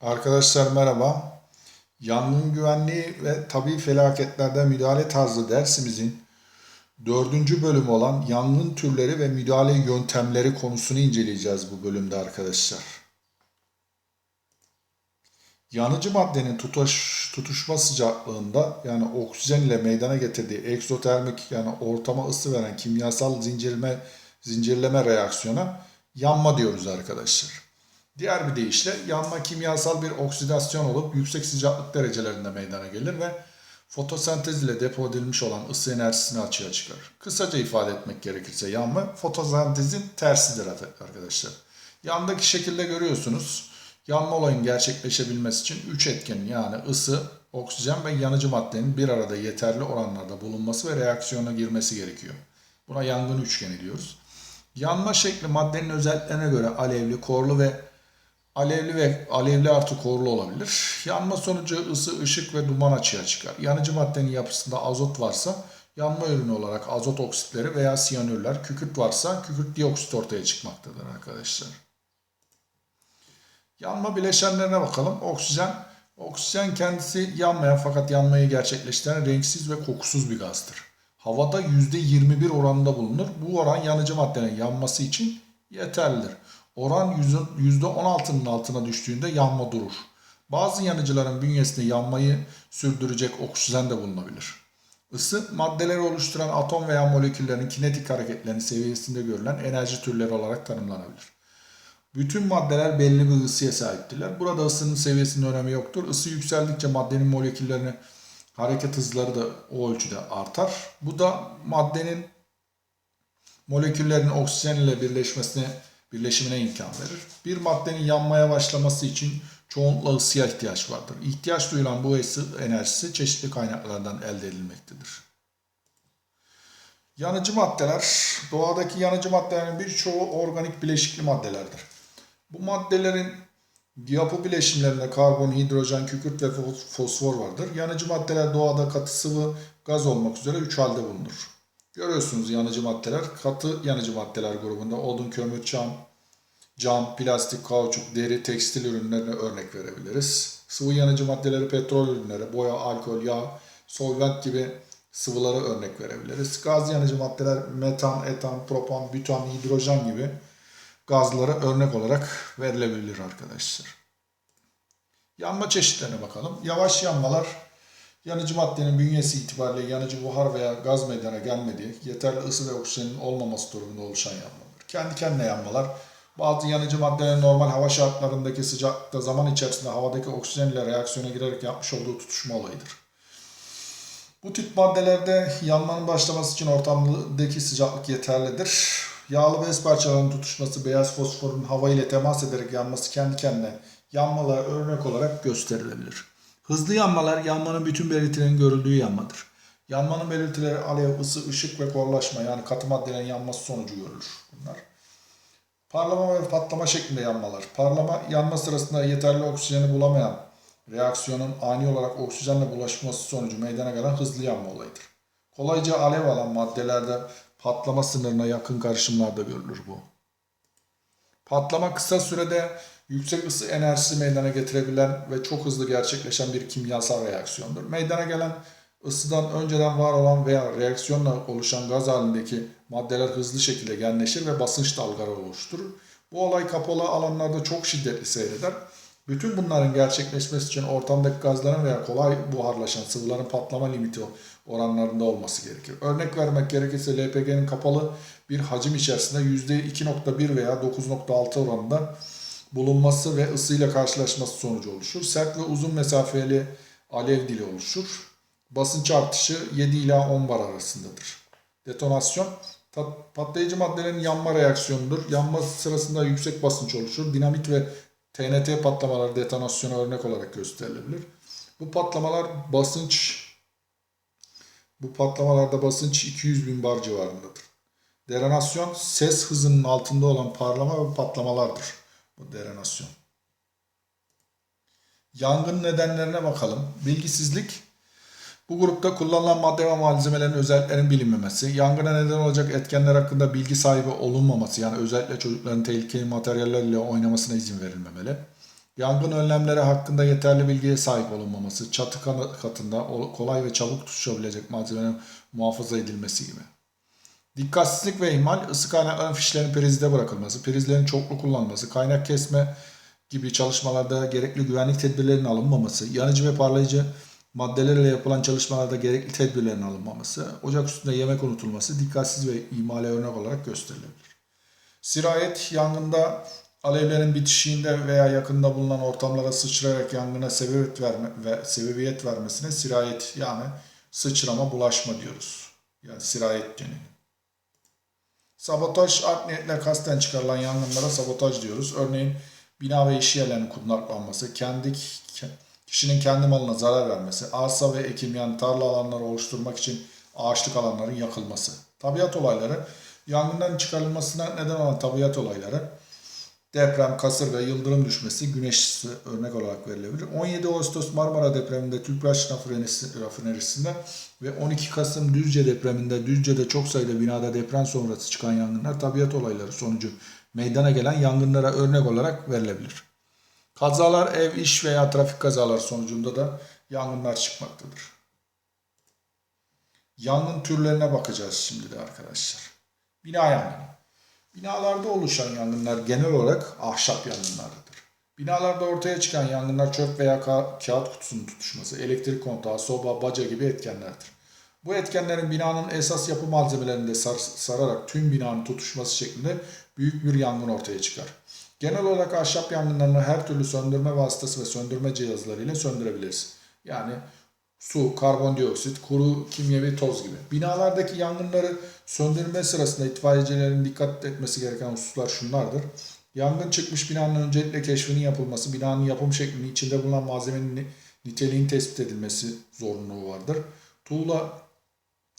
Arkadaşlar merhaba. Yangın güvenliği ve tabii felaketlerde müdahale tarzı dersimizin dördüncü bölümü olan yangın türleri ve müdahale yöntemleri konusunu inceleyeceğiz bu bölümde arkadaşlar. Yanıcı maddenin tutuş, tutuşma sıcaklığında yani oksijen ile meydana getirdiği egzotermik yani ortama ısı veren kimyasal zincirleme, zincirleme reaksiyona yanma diyoruz arkadaşlar. Diğer bir deyişle yanma kimyasal bir oksidasyon olup yüksek sıcaklık derecelerinde meydana gelir ve fotosentez ile depo edilmiş olan ısı enerjisini açığa çıkarır. Kısaca ifade etmek gerekirse yanma fotosentezin tersidir arkadaşlar. Yandaki şekilde görüyorsunuz. Yanma olayın gerçekleşebilmesi için 3 etken yani ısı, oksijen ve yanıcı maddenin bir arada yeterli oranlarda bulunması ve reaksiyona girmesi gerekiyor. Buna yangın üçgeni diyoruz. Yanma şekli maddenin özelliklerine göre alevli, korlu ve alevli ve alevli artı korlu olabilir. Yanma sonucu ısı, ışık ve duman açığa çıkar. Yanıcı maddenin yapısında azot varsa yanma ürünü olarak azot oksitleri veya siyanürler, kükürt varsa kükürt dioksit ortaya çıkmaktadır arkadaşlar. Yanma bileşenlerine bakalım. Oksijen, oksijen kendisi yanmayan fakat yanmayı gerçekleştiren renksiz ve kokusuz bir gazdır. Havada %21 oranında bulunur. Bu oran yanıcı maddenin yanması için yeterlidir. Oran %16'nın altına düştüğünde yanma durur. Bazı yanıcıların bünyesinde yanmayı sürdürecek oksijen de bulunabilir. Isı, maddeleri oluşturan atom veya moleküllerin kinetik hareketlerinin seviyesinde görülen enerji türleri olarak tanımlanabilir. Bütün maddeler belli bir ısıya sahiptirler. Burada ısının seviyesinin önemi yoktur. Isı yükseldikçe maddenin moleküllerinin hareket hızları da o ölçüde artar. Bu da maddenin moleküllerin oksijen ile birleşmesine birleşimine imkan verir. Bir maddenin yanmaya başlaması için çoğunlukla ısıya ihtiyaç vardır. İhtiyaç duyulan bu ısı enerjisi çeşitli kaynaklardan elde edilmektedir. Yanıcı maddeler, doğadaki yanıcı maddelerin birçoğu organik bileşikli maddelerdir. Bu maddelerin yapı bileşimlerinde karbon, hidrojen, kükürt ve fosfor vardır. Yanıcı maddeler doğada katı sıvı, gaz olmak üzere üç halde bulunur. Görüyorsunuz yanıcı maddeler. Katı yanıcı maddeler grubunda odun, kömür, çam, cam, plastik, kauçuk, deri, tekstil ürünlerine örnek verebiliriz. Sıvı yanıcı maddeleri petrol ürünleri, boya, alkol, yağ, solvent gibi sıvılara örnek verebiliriz. Gaz yanıcı maddeler metan, etan, propan, bütan, hidrojen gibi gazlara örnek olarak verilebilir arkadaşlar. Yanma çeşitlerine bakalım. Yavaş yanmalar yanıcı maddenin bünyesi itibariyle yanıcı buhar veya gaz meydana gelmediği, yeterli ısı ve oksijenin olmaması durumunda oluşan yanmalar. Kendi kendine yanmalar bazı yanıcı maddelerin normal hava şartlarındaki sıcaklıkta zaman içerisinde havadaki oksijen ile reaksiyona girerek yapmış olduğu tutuşma olayıdır. Bu tip maddelerde yanmanın başlaması için ortamdaki sıcaklık yeterlidir. Yağlı bez parçalarının tutuşması, beyaz fosforun hava ile temas ederek yanması kendi kendine yanmalara örnek olarak gösterilebilir. Hızlı yanmalar yanmanın bütün belirtilerinin görüldüğü yanmadır. Yanmanın belirtileri alev, ısı, ışık ve korlaşma yani katı maddelerin yanması sonucu görülür bunlar. Parlama ve patlama şeklinde yanmalar. Parlama yanma sırasında yeterli oksijeni bulamayan reaksiyonun ani olarak oksijenle bulaşması sonucu meydana gelen hızlı yanma olayıdır. Kolayca alev alan maddelerde patlama sınırına yakın karışımlarda görülür bu. Patlama kısa sürede yüksek ısı enerjisi meydana getirebilen ve çok hızlı gerçekleşen bir kimyasal reaksiyondur. Meydana gelen ısıdan önceden var olan veya reaksiyonla oluşan gaz halindeki maddeler hızlı şekilde genleşir ve basınç dalgaları oluşturur. Bu olay kapalı alanlarda çok şiddetli seyreder. Bütün bunların gerçekleşmesi için ortamdaki gazların veya kolay buharlaşan sıvıların patlama limiti oranlarında olması gerekir. Örnek vermek gerekirse LPG'nin kapalı bir hacim içerisinde %2.1 veya 9.6 oranında bulunması ve ısıyla karşılaşması sonucu oluşur. Sert ve uzun mesafeli alev dili oluşur. Basınç artışı 7 ila 10 bar arasındadır. Detonasyon patlayıcı maddelerin yanma reaksiyonudur. Yanma sırasında yüksek basınç oluşur. Dinamit ve TNT patlamaları detonasyona örnek olarak gösterilebilir. Bu patlamalar basınç bu patlamalarda basınç 200 bin bar civarındadır. Detonasyon ses hızının altında olan parlama ve patlamalardır. Bu detonasyon. Yangın nedenlerine bakalım. Bilgisizlik bu grupta kullanılan madde ve malzemelerin özelliklerinin bilinmemesi, yangına neden olacak etkenler hakkında bilgi sahibi olunmaması yani özellikle çocukların tehlikeli materyallerle oynamasına izin verilmemeli. Yangın önlemleri hakkında yeterli bilgiye sahip olunmaması, çatı katında ol- kolay ve çabuk tutuşabilecek malzemenin muhafaza edilmesi gibi. Dikkatsizlik ve ihmal, ısı kaynaklarının fişlerin prizde bırakılması, prizlerin çoklu kullanılması, kaynak kesme gibi çalışmalarda gerekli güvenlik tedbirlerinin alınmaması, yanıcı ve parlayıcı maddelerle yapılan çalışmalarda gerekli tedbirlerin alınmaması, ocak üstünde yemek unutulması dikkatsiz ve ihmale örnek olarak gösterilebilir. Sirayet yangında alevlerin bitişiğinde veya yakında bulunan ortamlara sıçrayarak yangına sebebiyet verme ve sebebiyet vermesine sirayet yani sıçrama bulaşma diyoruz. Yani sirayet deniyor. Sabotaj art niyetle kasten çıkarılan yangınlara sabotaj diyoruz. Örneğin bina ve iş yerlerinin kunaklanması, kendi kişinin kendi malına zarar vermesi, arsa ve ekim yani tarla alanları oluşturmak için ağaçlık alanların yakılması. Tabiat olayları, yangından çıkarılmasına neden olan tabiat olayları, deprem, kasırga, yıldırım düşmesi, güneş örnek olarak verilebilir. 17 Ağustos Marmara depreminde Tüpraş rafinerisi- rafinerisinde ve 12 Kasım Düzce depreminde Düzce'de çok sayıda binada deprem sonrası çıkan yangınlar tabiat olayları sonucu meydana gelen yangınlara örnek olarak verilebilir. Kazalar, ev, iş veya trafik kazaları sonucunda da yangınlar çıkmaktadır. Yangın türlerine bakacağız şimdi de arkadaşlar. Bina yangını. Binalarda oluşan yangınlar genel olarak ahşap yangınlarıdır. Binalarda ortaya çıkan yangınlar çöp veya ka- kağıt kutusunun tutuşması, elektrik kontağı, soba, baca gibi etkenlerdir. Bu etkenlerin binanın esas yapı malzemelerinde sar- sararak tüm binanın tutuşması şeklinde büyük bir yangın ortaya çıkar. Genel olarak ahşap yangınlarını her türlü söndürme vasıtası ve söndürme cihazları ile söndürebiliriz. Yani su, karbondioksit, kuru kimyevi toz gibi. Binalardaki yangınları söndürme sırasında itfaiyecilerin dikkat etmesi gereken hususlar şunlardır. Yangın çıkmış binanın öncelikle keşfinin yapılması, binanın yapım şeklini, içinde bulunan malzemenin ni- niteliğin tespit edilmesi zorunluluğu vardır. Tuğla,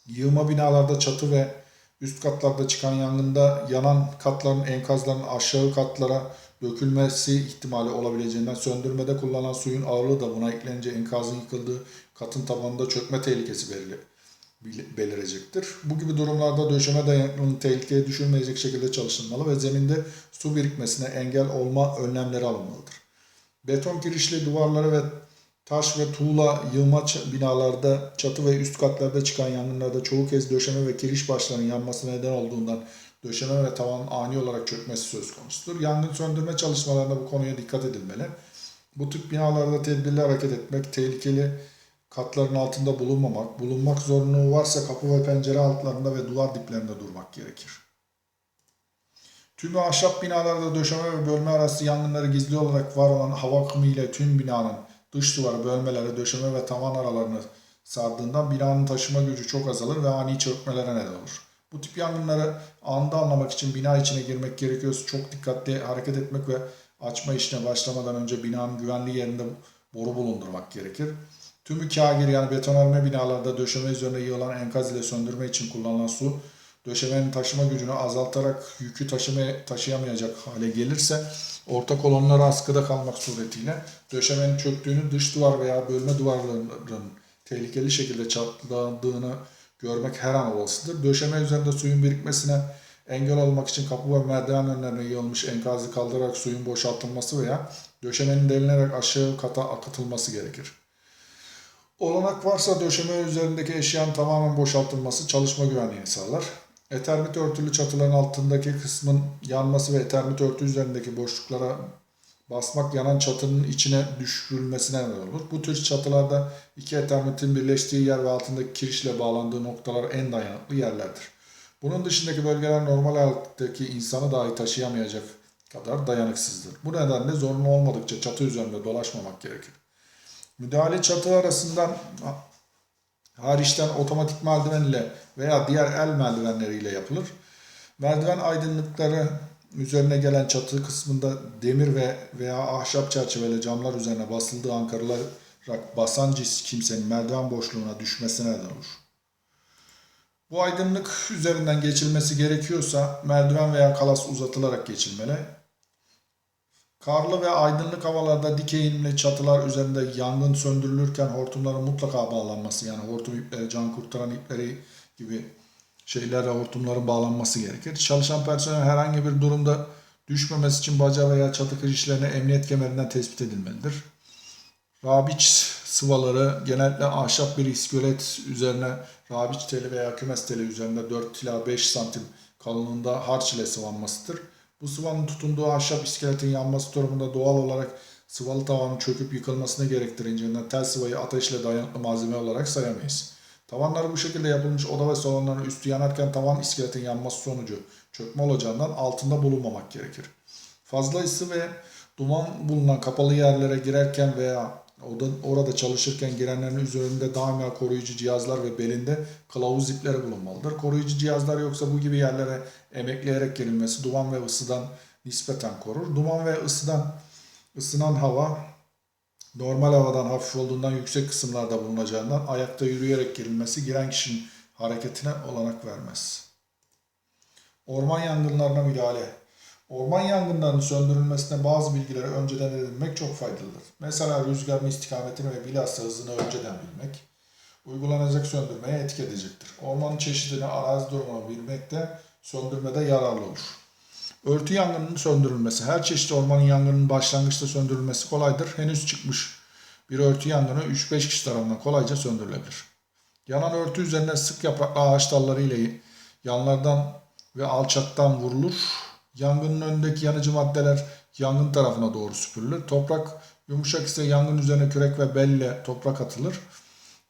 yığma binalarda çatı ve üst katlarda çıkan yangında yanan katların enkazların aşağı katlara dökülmesi ihtimali olabileceğinden söndürmede kullanılan suyun ağırlığı da buna eklenince enkazın yıkıldığı katın tabanında çökme tehlikesi belirli, bil- belirecektir. Bu gibi durumlarda döşeme dayanıklılığını tehlikeye düşürmeyecek şekilde çalışılmalı ve zeminde su birikmesine engel olma önlemleri alınmalıdır. Beton kirişli duvarları ve taş ve tuğla yığma binalarda, çatı ve üst katlarda çıkan yangınlarda çoğu kez döşeme ve kiriş başlarının yanmasına neden olduğundan döşeme ve tavanın ani olarak çökmesi söz konusudur. Yangın söndürme çalışmalarında bu konuya dikkat edilmeli. Bu tip binalarda tedbirli hareket etmek, tehlikeli katların altında bulunmamak, bulunmak zorunluluğu varsa kapı ve pencere altlarında ve duvar diplerinde durmak gerekir. Tüm ahşap binalarda döşeme ve bölme arası yangınları gizli olarak var olan hava akımı ile tüm binanın dış duvarı, bölmeleri, döşeme ve tavan aralarını sardığından binanın taşıma gücü çok azalır ve ani çökmelere neden olur. Bu tip yangınları anında anlamak için bina içine girmek gerekiyorsa çok dikkatli hareket etmek ve açma işine başlamadan önce binanın güvenli yerinde boru bulundurmak gerekir. Tümü kagir yani betonarme binalarda döşeme üzerine yığılan enkaz ile söndürme için kullanılan su döşemenin taşıma gücünü azaltarak yükü taşıma, taşıyamayacak hale gelirse orta kolonlar askıda kalmak suretiyle döşemenin çöktüğünü dış duvar veya bölme duvarlarının tehlikeli şekilde çatladığını görmek her an olasıdır. Döşeme üzerinde suyun birikmesine engel olmak için kapı ve merdiven önlerine yığılmış enkazı kaldırarak suyun boşaltılması veya döşemenin delinerek aşağı kata akıtılması gerekir. Olanak varsa döşeme üzerindeki eşyanın tamamen boşaltılması çalışma güvenliğini sağlar. Etermit örtülü çatıların altındaki kısmın yanması ve etermit örtü üzerindeki boşluklara basmak yanan çatının içine düşürülmesine neden olur. Bu tür çatılarda iki etermitin birleştiği yer ve altındaki kirişle bağlandığı noktalar en dayanıklı yerlerdir. Bunun dışındaki bölgeler normal hayattaki insanı dahi taşıyamayacak kadar dayanıksızdır. Bu nedenle zorunlu olmadıkça çatı üzerinde dolaşmamak gerekir. Müdahale çatı arasından hariçten otomatik merdiven ile veya diğer el merdivenleriyle yapılır. Merdiven aydınlıkları üzerine gelen çatı kısmında demir ve veya ahşap çerçeveli camlar üzerine basıldığı ankarılarak basan cis kimsenin merdiven boşluğuna düşmesine neden olur. Bu aydınlık üzerinden geçilmesi gerekiyorsa merdiven veya kalas uzatılarak geçilmeli. Karlı ve aydınlık havalarda dik eğimli çatılar üzerinde yangın söndürülürken hortumların mutlaka bağlanması yani hortum ipleri, can kurtaran ipleri gibi şeylerle hortumların bağlanması gerekir. Çalışan personel herhangi bir durumda Düşmemesi için baca veya çatı kirişlerine emniyet kemerinden tespit edilmelidir. Rabiç sıvaları genellikle ahşap bir iskelet üzerine rabiç teli veya kümes teli üzerinde 4 ila 5 santim kalınlığında harç ile sıvanmasıdır. Bu sıvanın tutunduğu ahşap iskeletin yanması durumunda doğal olarak sıvalı tavanın çöküp yıkılmasını gerektirince tel sıvayı ateşle dayanıklı malzeme olarak sayamayız. Tavanları bu şekilde yapılmış oda ve salonların üstü yanarken tavan iskeletin yanması sonucu çökme olacağından altında bulunmamak gerekir. Fazla ısı ve duman bulunan kapalı yerlere girerken veya orada çalışırken girenlerin üzerinde daima koruyucu cihazlar ve belinde kılavuz ipleri bulunmalıdır. Koruyucu cihazlar yoksa bu gibi yerlere emekleyerek girilmesi duman ve ısıdan nispeten korur. Duman ve ısıdan ısınan hava normal havadan hafif olduğundan yüksek kısımlarda bulunacağından ayakta yürüyerek girilmesi giren kişinin hareketine olanak vermez. Orman yangınlarına müdahale. Orman yangınlarının söndürülmesine bazı bilgileri önceden edinmek çok faydalıdır. Mesela rüzgarın istikametini ve bilhassa hızını önceden bilmek, uygulanacak söndürmeye etki edecektir. Ormanın çeşidini, arazi durumunu bilmek de söndürmede yararlı olur. Örtü yangınının söndürülmesi. Her çeşit ormanın yangının başlangıçta söndürülmesi kolaydır. Henüz çıkmış bir örtü yangını 3-5 kişi tarafından kolayca söndürülebilir. Yanan örtü üzerine sık yapraklı ağaç dalları ile yanlardan ve alçaktan vurulur. Yangının önündeki yanıcı maddeler yangın tarafına doğru süpürülür. Toprak yumuşak ise yangın üzerine kürek ve belle toprak atılır.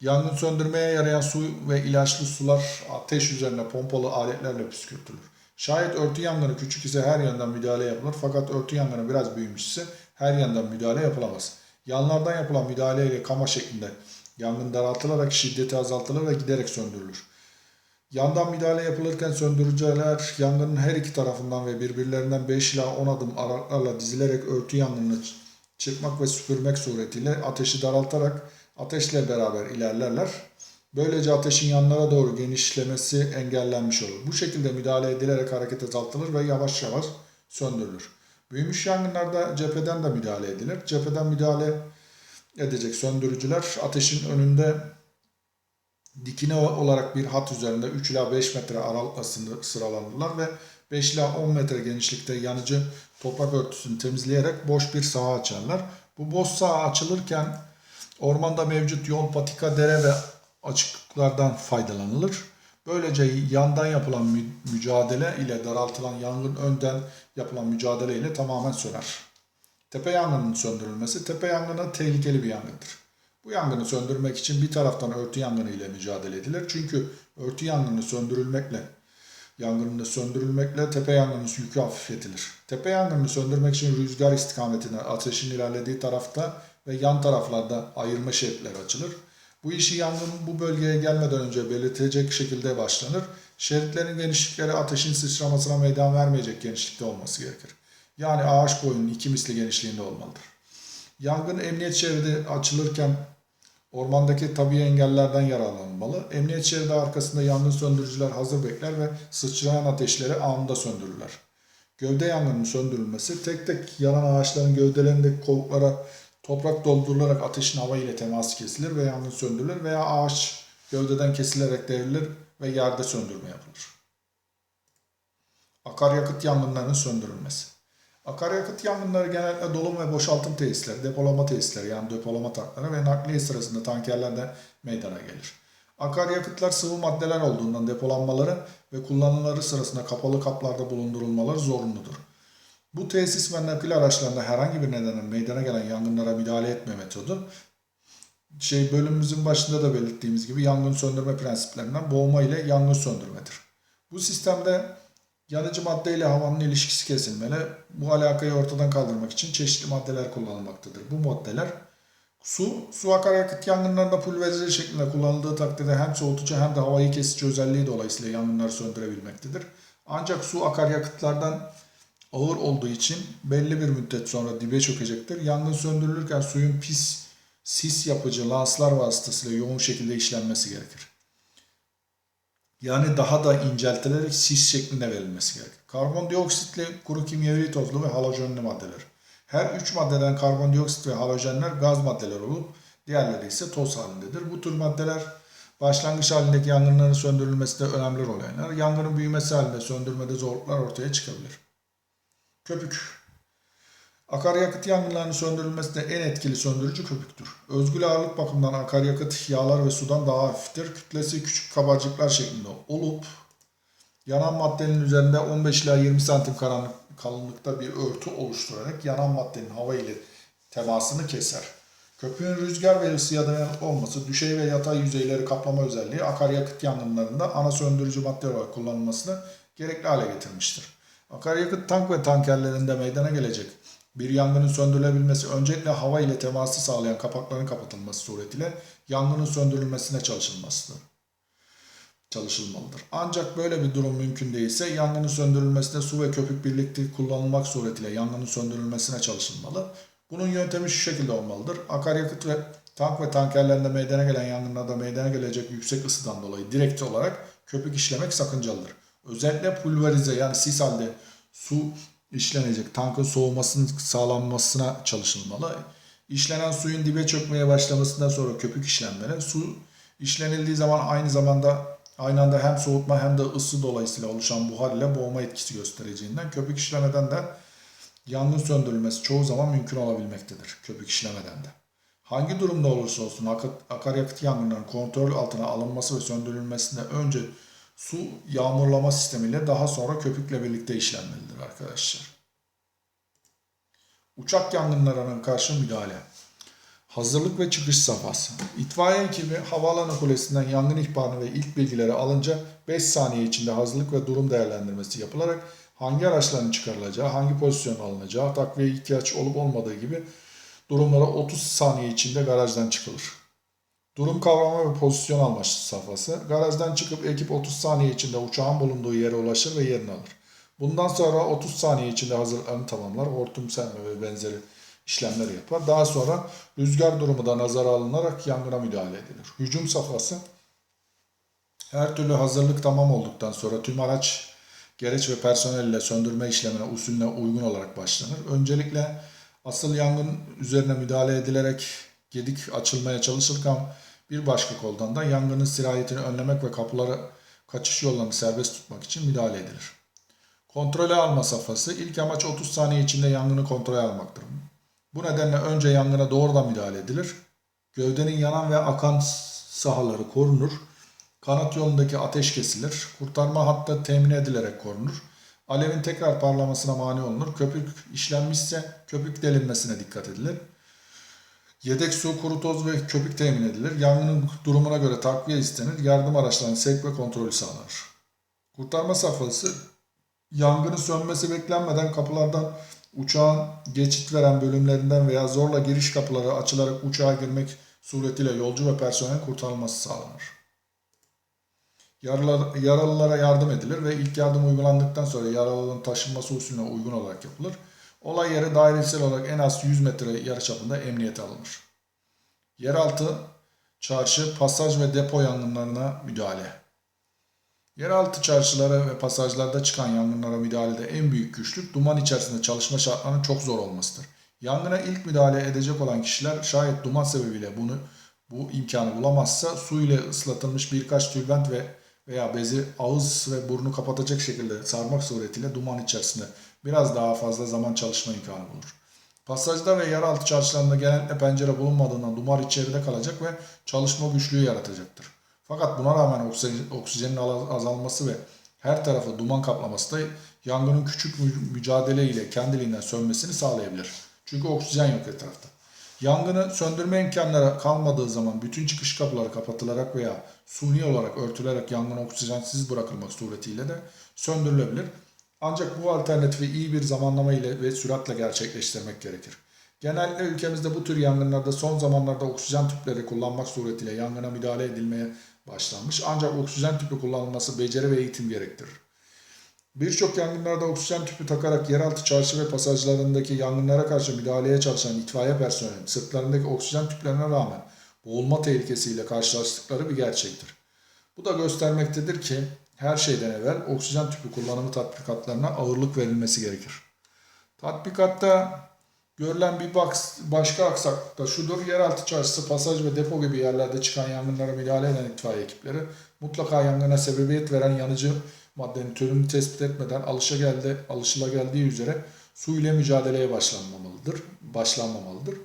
Yangın söndürmeye yarayan su ve ilaçlı sular ateş üzerine pompalı aletlerle püskürtülür. Şayet örtü yangını küçük ise her yandan müdahale yapılır fakat örtü yangını biraz büyümüş ise her yandan müdahale yapılamaz. Yanlardan yapılan müdahale ile kama şeklinde yangın daraltılarak şiddeti azaltılır ve giderek söndürülür. Yandan müdahale yapılırken söndürücüler yangının her iki tarafından ve birbirlerinden 5 ila 10 adım aralıklarla dizilerek örtü yangınını çıkmak ve süpürmek suretiyle ateşi daraltarak ateşle beraber ilerlerler. Böylece ateşin yanlara doğru genişlemesi engellenmiş olur. Bu şekilde müdahale edilerek hareket azaltılır ve yavaş yavaş söndürülür. Büyümüş yangınlarda cepheden de müdahale edilir. Cepheden müdahale edecek söndürücüler ateşin önünde dikine olarak bir hat üzerinde 3 ila 5 metre aralıkla sıralanırlar ve 5 ila 10 metre genişlikte yanıcı toprak örtüsünü temizleyerek boş bir saha açarlar. Bu boş saha açılırken ormanda mevcut yol, patika, dere ve açıklıklardan faydalanılır. Böylece yandan yapılan mü- mücadele ile daraltılan yangın önden yapılan mücadele ile tamamen söner. Tepe yangınının söndürülmesi, tepe yangını tehlikeli bir yangındır. Bu yangını söndürmek için bir taraftan örtü yangını ile mücadele edilir. Çünkü örtü yangını söndürülmekle, yangını söndürülmekle tepe yangının yükü hafifletilir. Tepe yangını söndürmek için rüzgar istikametine ateşin ilerlediği tarafta ve yan taraflarda ayırma şeritleri açılır. Bu işi yangının bu bölgeye gelmeden önce belirtecek şekilde başlanır. Şeritlerin genişlikleri ateşin sıçramasına meydan vermeyecek genişlikte olması gerekir. Yani ağaç boyunun iki misli genişliğinde olmalıdır. Yangın emniyet şeridi açılırken ormandaki tabii engellerden yararlanılmalı. Emniyet şeridi arkasında yangın söndürücüler hazır bekler ve sıçrayan ateşleri anında söndürürler. Gövde yangının söndürülmesi tek tek yanan ağaçların gövdelerindeki kovuklara toprak doldurularak ateşin hava ile teması kesilir ve yangın söndürülür veya ağaç gövdeden kesilerek devrilir ve yerde söndürme yapılır. Akaryakıt yangınlarının söndürülmesi. Akaryakıt yangınları genellikle dolum ve boşaltım tesisleri, depolama tesisleri yani depolama tankları ve nakliye sırasında tankerlerde meydana gelir. Akaryakıtlar sıvı maddeler olduğundan depolanmaları ve kullanımları sırasında kapalı kaplarda bulundurulmaları zorunludur. Bu tesis ve nakil araçlarında herhangi bir nedenden meydana gelen yangınlara müdahale etme metodu şey bölümümüzün başında da belirttiğimiz gibi yangın söndürme prensiplerinden boğma ile yangın söndürmedir. Bu sistemde yanıcı madde ile havanın ilişkisi kesilmeli. Bu alakayı ortadan kaldırmak için çeşitli maddeler kullanılmaktadır. Bu maddeler su, su akaryakıt yangınlarında pulverize şeklinde kullanıldığı takdirde hem soğutucu hem de havayı kesici özelliği dolayısıyla yangınları söndürebilmektedir. Ancak su akaryakıtlardan ağır olduğu için belli bir müddet sonra dibe çökecektir. Yangın söndürülürken suyun pis, sis yapıcı lanslar vasıtasıyla yoğun şekilde işlenmesi gerekir. Yani daha da inceltilerek sis şeklinde verilmesi gerekir. Karbondioksitli, kuru kimyevi tozlu ve halojenli maddeler. Her üç maddeden karbondioksit ve halojenler gaz maddeler olup diğerleri ise toz halindedir. Bu tür maddeler başlangıç halindeki yangınların söndürülmesinde önemli rol oynar. Yangının büyümesi halinde söndürmede zorluklar ortaya çıkabilir. Köpük. Akaryakıt yangınlarının söndürülmesinde en etkili söndürücü köpüktür. Özgül ağırlık bakımından akaryakıt yağlar ve sudan daha hafiftir. Kütlesi küçük kabarcıklar şeklinde olup yanan maddenin üzerinde 15 ila 20 santim karanlık kalınlıkta bir örtü oluşturarak yanan maddenin hava ile temasını keser. Köpüğün rüzgar ve ısıya dayanıklı olması, düşey ve yatay yüzeyleri kaplama özelliği akaryakıt yangınlarında ana söndürücü madde olarak kullanılmasını gerekli hale getirmiştir. Akaryakıt tank ve tankerlerinde meydana gelecek bir yangının söndürülebilmesi öncelikle hava ile teması sağlayan kapakların kapatılması suretiyle yangının söndürülmesine çalışılmasıdır çalışılmalıdır. Ancak böyle bir durum mümkün değilse yangının söndürülmesinde su ve köpük birlikte kullanılmak suretiyle yangının söndürülmesine çalışılmalı. Bunun yöntemi şu şekilde olmalıdır. Akaryakıt ve tank ve tankerlerinde meydana gelen yangınlarda meydana gelecek yüksek ısıdan dolayı direkt olarak köpük işlemek sakıncalıdır. Özellikle pulverize yani sis halde su işlenecek tankın soğumasının sağlanmasına çalışılmalı. İşlenen suyun dibe çökmeye başlamasından sonra köpük işlenmeli. Su işlenildiği zaman aynı zamanda aynı anda hem soğutma hem de ısı dolayısıyla oluşan buhar ile boğma etkisi göstereceğinden köpük işlemeden de yangın söndürülmesi çoğu zaman mümkün olabilmektedir köpük işlemeden de. Hangi durumda olursa olsun akaryakıt yangınlarının kontrol altına alınması ve söndürülmesinde önce su yağmurlama sistemiyle daha sonra köpükle birlikte işlenmelidir arkadaşlar. Uçak yangınlarına karşı müdahale. Hazırlık ve çıkış safhası. İtfaiye ekibi havaalanı kulesinden yangın ihbarını ve ilk bilgileri alınca 5 saniye içinde hazırlık ve durum değerlendirmesi yapılarak hangi araçların çıkarılacağı, hangi pozisyon alınacağı, takviye ihtiyaç olup olmadığı gibi durumlara 30 saniye içinde garajdan çıkılır. Durum kavrama ve pozisyon alma safhası. Garajdan çıkıp ekip 30 saniye içinde uçağın bulunduğu yere ulaşır ve yerini alır. Bundan sonra 30 saniye içinde hazırlıklarını tamamlar. Hortum serme ve benzeri işlemler yapar. Daha sonra rüzgar durumu da nazara alınarak yangına müdahale edilir. Hücum safhası her türlü hazırlık tamam olduktan sonra tüm araç, gereç ve personel ile söndürme işlemine usulüne uygun olarak başlanır. Öncelikle asıl yangın üzerine müdahale edilerek gedik açılmaya çalışırken bir başka koldan da yangının sirayetini önlemek ve kapıları kaçış yollarını serbest tutmak için müdahale edilir. Kontrole alma safhası ilk amaç 30 saniye içinde yangını kontrole almaktır. Bu nedenle önce yangına doğrudan müdahale edilir. Gövdenin yanan ve akan sahaları korunur. Kanat yolundaki ateş kesilir. Kurtarma hattı temin edilerek korunur. Alevin tekrar parlamasına mani olunur. Köpük işlenmişse köpük delinmesine dikkat edilir. Yedek su, kuru toz ve köpük temin edilir. Yangının durumuna göre takviye istenir. Yardım araçlarının sevk ve kontrolü sağlanır. Kurtarma safhası yangının sönmesi beklenmeden kapılardan uçağın geçit veren bölümlerinden veya zorla giriş kapıları açılarak uçağa girmek suretiyle yolcu ve personel kurtarılması sağlanır. Yaralılar, yaralılara yardım edilir ve ilk yardım uygulandıktan sonra yaralının taşınması usulüne uygun olarak yapılır. Olay yeri dairesel olarak en az 100 metre yarıçapında emniyete alınır. Yeraltı, çarşı, pasaj ve depo yangınlarına müdahale. Yeraltı çarşılara ve pasajlarda çıkan yangınlara müdahalede en büyük güçlük duman içerisinde çalışma şartlarının çok zor olmasıdır. Yangına ilk müdahale edecek olan kişiler şayet duman sebebiyle bunu bu imkanı bulamazsa su ile ıslatılmış birkaç tülbent ve veya bezi ağız ve burnu kapatacak şekilde sarmak suretiyle duman içerisinde biraz daha fazla zaman çalışma imkanı bulur. Pasajda ve yeraltı çarşılarında genellikle pencere bulunmadığından duman içeride kalacak ve çalışma güçlüğü yaratacaktır. Fakat buna rağmen oksijenin azalması ve her tarafı duman kaplaması da yangının küçük mücadele ile kendiliğinden sönmesini sağlayabilir. Çünkü oksijen yok etrafta. Yangını söndürme imkanları kalmadığı zaman bütün çıkış kapıları kapatılarak veya suni olarak örtülerek yangın oksijensiz bırakılmak suretiyle de söndürülebilir. Ancak bu alternatifi iyi bir zamanlama ile ve süratle gerçekleştirmek gerekir. Genellikle ülkemizde bu tür yangınlarda son zamanlarda oksijen tüpleri kullanmak suretiyle yangına müdahale edilmeye başlanmış. Ancak oksijen tüpü kullanılması beceri ve eğitim gerektirir. Birçok yangınlarda oksijen tüpü takarak yeraltı çarşı ve pasajlarındaki yangınlara karşı müdahaleye çalışan itfaiye personeli sırtlarındaki oksijen tüplerine rağmen boğulma tehlikesiyle karşılaştıkları bir gerçektir. Bu da göstermektedir ki her şeyden evvel oksijen tüpü kullanımı tatbikatlarına ağırlık verilmesi gerekir. Tatbikatta görülen bir başka aksaklık da şudur. Yeraltı çarşısı, pasaj ve depo gibi yerlerde çıkan yangınlara müdahale eden itfaiye ekipleri mutlaka yangına sebebiyet veren yanıcı maddenin türünü tespit etmeden alışa geldi, alışıla geldiği üzere su ile mücadeleye başlanmamalıdır, başlanmamalıdır.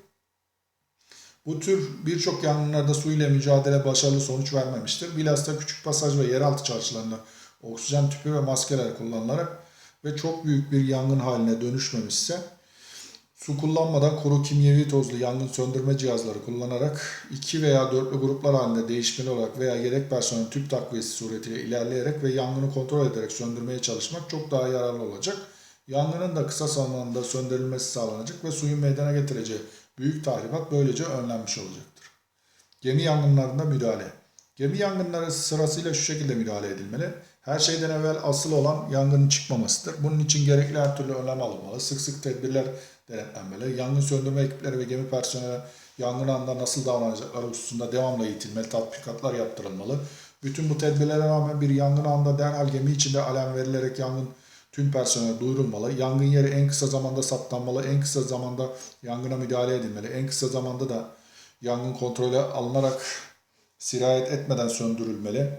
Bu tür birçok yangınlarda su ile mücadele başarılı sonuç vermemiştir. Bilhassa küçük pasaj ve yeraltı çarşılarında oksijen tüpü ve maskeler kullanılarak ve çok büyük bir yangın haline dönüşmemişse su kullanmadan kuru kimyevi tozlu yangın söndürme cihazları kullanarak iki veya dörtlü gruplar halinde değişmeli olarak veya yedek personel tüp takviyesi suretiyle ilerleyerek ve yangını kontrol ederek söndürmeye çalışmak çok daha yararlı olacak. Yangının da kısa zamanda söndürülmesi sağlanacak ve suyun meydana getireceği büyük tahribat böylece önlenmiş olacaktır. Gemi yangınlarında müdahale. Gemi yangınları sırasıyla şu şekilde müdahale edilmeli. Her şeyden evvel asıl olan yangının çıkmamasıdır. Bunun için gerekli her türlü önlem alınmalı. Sık sık tedbirler denetlenmeli. Yangın söndürme ekipleri ve gemi personeli yangın anında nasıl davranacakları hususunda devamlı eğitilmeli, tatbikatlar yaptırılmalı. Bütün bu tedbirlere rağmen bir yangın anında derhal gemi içinde alarm verilerek yangın tüm personele duyurulmalı. Yangın yeri en kısa zamanda saptanmalı, en kısa zamanda yangına müdahale edilmeli. En kısa zamanda da yangın kontrolü alınarak sirayet etmeden söndürülmeli.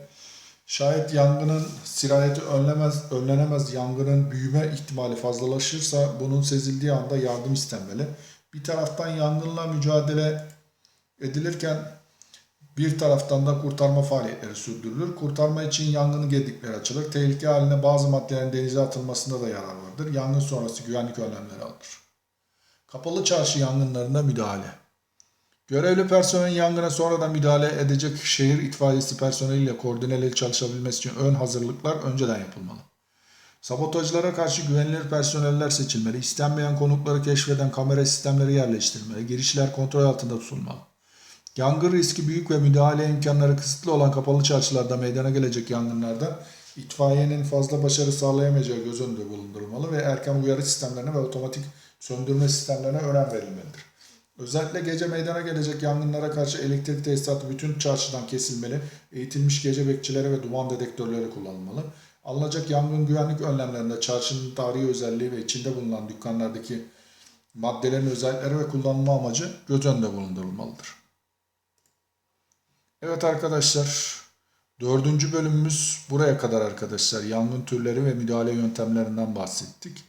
Şayet yangının sirayeti önlemez, önlenemez, yangının büyüme ihtimali fazlalaşırsa bunun sezildiği anda yardım istenmeli. Bir taraftan yangınla mücadele edilirken bir taraftan da kurtarma faaliyetleri sürdürülür. Kurtarma için yangının gedikleri açılır. Tehlike haline bazı maddelerin denize atılmasında da yarar vardır. Yangın sonrası güvenlik önlemleri alınır. Kapalı çarşı yangınlarında müdahale. Görevli personelin yangına sonradan müdahale edecek şehir itfaiyesi personeliyle koordineli çalışabilmesi için ön hazırlıklar önceden yapılmalı. Sabotajlara karşı güvenilir personeller seçilmeli, istenmeyen konukları keşfeden kamera sistemleri yerleştirilmeli, girişler kontrol altında tutulmalı. Yangın riski büyük ve müdahale imkanları kısıtlı olan kapalı çarşılarda meydana gelecek yangınlarda itfaiyenin fazla başarı sağlayamayacağı göz önünde bulundurulmalı ve erken uyarı sistemlerine ve otomatik söndürme sistemlerine önem verilmelidir. Özellikle gece meydana gelecek yangınlara karşı elektrik tesisatı bütün çarşıdan kesilmeli, eğitilmiş gece bekçileri ve duman dedektörleri kullanılmalı. Alınacak yangın güvenlik önlemlerinde çarşının tarihi özelliği ve içinde bulunan dükkanlardaki maddelerin özellikleri ve kullanılma amacı göz önünde bulundurulmalıdır. Evet arkadaşlar, dördüncü bölümümüz buraya kadar arkadaşlar. Yangın türleri ve müdahale yöntemlerinden bahsettik.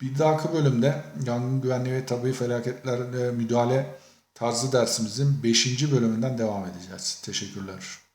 Bir dahaki bölümde yangın güvenliği ve tabii felaketlerle müdahale tarzı dersimizin 5. bölümünden devam edeceğiz. Teşekkürler.